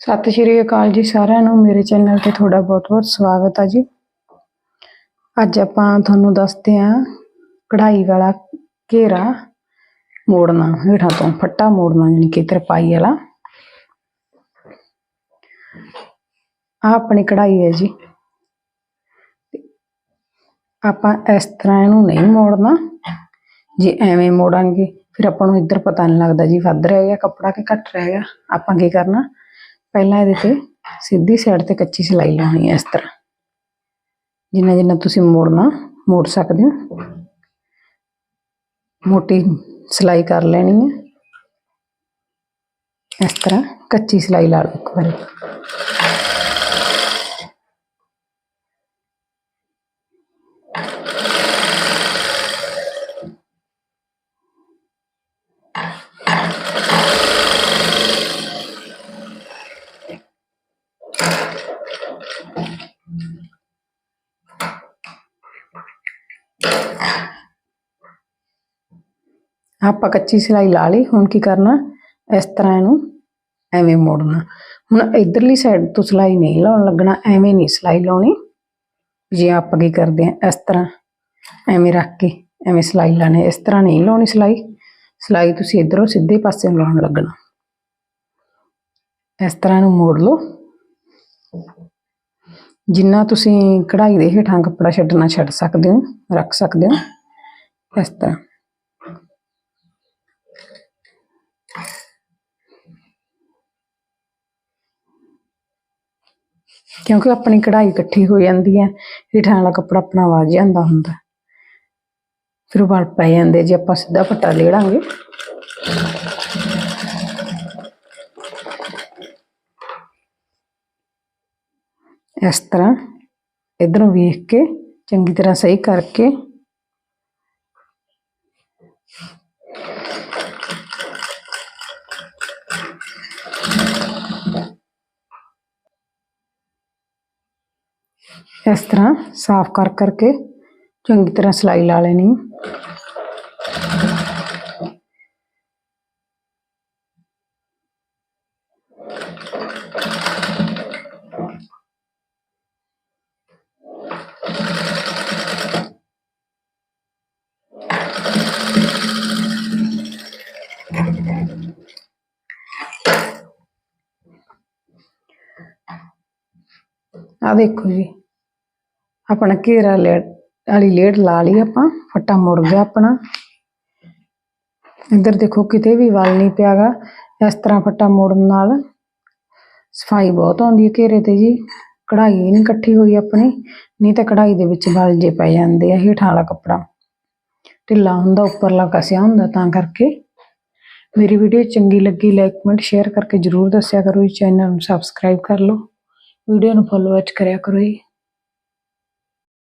ਸਤਿ ਸ਼੍ਰੀ ਅਕਾਲ ਜੀ ਸਾਰਿਆਂ ਨੂੰ, ਮੇਰੇ ਚੈਨਲ ਤੇ ਤੁਹਾਡਾ ਬਹੁਤ-ਬਹੁਤ ਸਵਾਗਤ ਹੈ ਜੀ। ਅੱਜ ਆਪਾਂ ਤੁਹਾਨੂੰ ਦੱਸਦੇ ਹਾਂ ਕਢਾਈ ਵਾਲਾ ਘੇਰਾ ਮੋੜਨਾ, ਹੇਠਾਂ ਤੋਂ ਫੱਟਾ ਮੋੜਨਾ, ਯਾਨੀ ਕਿ ਤਰਪਾਈ ਵਾਲਾ। ਆ ਆਪਣੀ ਕਢਾਈ ਹੈ ਜੀ। ਆਪਾਂ ਇਸ ਤਰ੍ਹਾਂ ਇਹਨੂੰ ਨਹੀਂ ਮੋੜਨਾ। ਜੇ ਐਵੇਂ ਮੋੜਾਂਗੇ, ਫਿਰ ਆਪਾਂ ਨੂੰ ਇੱਧਰ ਪਤਾ ਨਹੀਂ ਲੱਗਦਾ ਜੀ, ਵੱਧ ਰਹਿ ਗਿਆ ਕੱਪੜਾ ਕਿ ਘੱਟ ਰਹਿ ਗਿਆ ਆਪਾਂ ਕੀ ਕਰਨਾ? ਪਹਿਲਾਂ ਇਹਦੇ ਤੇ ਸਿੱਧੀ ਸਾਈਡ ਤੇ ਕੱਚੀ ਸਿਲਾਈ ਲਾਉਣੀ ਹੈ ਇਸ ਤਰ੍ਹਾਂ। ਜਿੰਨਾ ਜਿੰਨਾ ਤੁਸੀਂ ਮੋੜਨਾ, ਮੋੜ ਸਕਦੇ ਹੋ। ਮੋਟੀ ਸਿਲਾਈ ਕਰ ਲੈਣੀ ਹੈ। ਇਸ ਤਰ੍ਹਾਂ ਕੱਚੀ ਸਿਲਾਈ ਲਾ ਲਓ ਇੱਕ ਵਾਰੀ। ਆਪਾਂ ਕੱਚੀ ਸਿਲਾਈ ਲਾ ਲਈ, ਹੁਣ ਕੀ ਕਰਨਾ? ਇਸ ਤਰ੍ਹਾਂ ਇਹਨੂੰ ਐਵੇਂ ਮੋੜਨਾ। ਹੁਣ ਇਧਰਲੀ ਸਾਈਡ ਤੋਂ ਸਿਲਾਈ ਨਹੀਂ ਲਾਉਣ ਲੱਗਣਾ, ਐਵੇਂ ਨਹੀਂ ਸਿਲਾਈ ਲਾਉਣੀ। ਜੇ ਆਪਾਂ ਕੀ ਕਰਦੇ ਆ ਇਸ ਤਰ੍ਹਾਂ ਐਵੇਂ ਰੱਖ ਕੇ ਐਵੇਂ ਸਿਲਾਈ ਲਾਣੇ ਇਸ ਤਰ੍ਹਾਂ ਨਹੀਂ ਲਾਉਣੀ ਸਿਲਾਈ। ਸਿਲਾਈ ਤੁਸੀਂ ਇਧਰੋਂ ਸਿੱਧੇ ਪਾਸੇ ਲਾਉਣ ਲੱਗਣਾ। ਇਸ ਤਰ੍ਹਾਂ ਨੂੰ ਮੋੜ ਲਓ। ਜਿੰਨਾ ਤੁਸੀਂ ਕਢਾਈ ਦੇ ਹੇਠਾਂ ਕੱਪੜਾ ਛੱਡਣਾ ਛੱਡ ਸਕਦੇ ਹੋ, ਰੱਖ ਸਕਦੇ ਹੋ, ਇਸ ਤਰ੍ਹਾਂ। ਕਿਉਂਕਿ ਆਪਣੀ ਕਢਾਈ ਇਕੱਠੀ ਹੋ ਜਾਂਦੀ ਹੈ, ਹੇਠਾਂ ਵਾਲਾ ਕੱਪੜਾ ਆਪਣਾ ਵੱਜ ਜਾਂਦਾ ਹੁੰਦਾ। ਫਿਰ ਉਹ ਵਲ ਪੈ ਜਾਂਦੇ, ਜੇ ਆਪਾਂ ਸਿੱਧਾ ਪੱਟਾ ਲੇੜਾਂਗੇ ਇਸ ਤਰ੍ਹਾਂ ਇਧਰੋਂ ਵੇਖ ਕੇ ਚੰਗੀ ਤਰ੍ਹਾਂ ਸਹੀ ਕਰਕੇ ਇਸ ਤਰ੍ਹਾਂ ਸਾਫ਼ ਕਰ ਕਰਕੇ ਚੰਗੀ ਤਰ੍ਹਾਂ ਸਿਲਾਈ ਲਾ ਲੈਣੀ ਆ ਦੇਖੋ ਜੀ। ਆਪਣਾ ਘੇਰਾ ਲੇਟ ਵਾਲੀ ਲੇਟ ਲਾ ਲਈ ਆਪਾਂ। ਫੱਟਾ ਮੁੜ ਗਿਆ ਆਪਣਾ। ਇੱਧਰ ਦੇਖੋ ਕਿਤੇ ਵੀ ਵਲ ਨਹੀਂ ਪਿਆਗਾ। ਇਸ ਤਰ੍ਹਾਂ ਫੱਟਾ ਮੋੜਨ ਨਾਲ ਸਫ਼ਾਈ ਬਹੁਤ ਆਉਂਦੀ ਹੈ ਘੇਰੇ ਤੇ ਜੀ। ਕਢਾਈ ਨਹੀਂ ਇਕੱਠੀ ਹੋਈ ਆਪਣੀ। ਨਹੀਂ ਤਾਂ ਕਢਾਈ ਦੇ ਵਿੱਚ ਵਲ ਜੇ ਪੈ ਜਾਂਦੇ ਆ ਹੇਠਾਂ ਵਾਲਾ ਕੱਪੜਾ। ਢਿੱਲਾ ਹੁੰਦਾ, ਉੱਪਰਲਾ ਕਸਿਆ ਹੁੰਦਾ, ਤਾਂ ਕਰਕੇ। ਮੇਰੀ ਵੀਡੀਓ ਚੰਗੀ ਲੱਗੀ ਲਾਈਕ ਕਮੈਂਟ ਸ਼ੇਅਰ ਕਰਕੇ ਜਰੂਰ ਦੱਸਿਆ ਕਰੋ। ਜੀ ਚੈਨਲ ਨੂੰ ਸਬਸਕ੍ਰਾਈਬ ਕਰ ਲਓ। ਵੀਡੀਓ ਨੂੰ ਫੋਲੋ ਵਿੱਚ ਕਰਿਆ ਕਰੋ ਜੀ।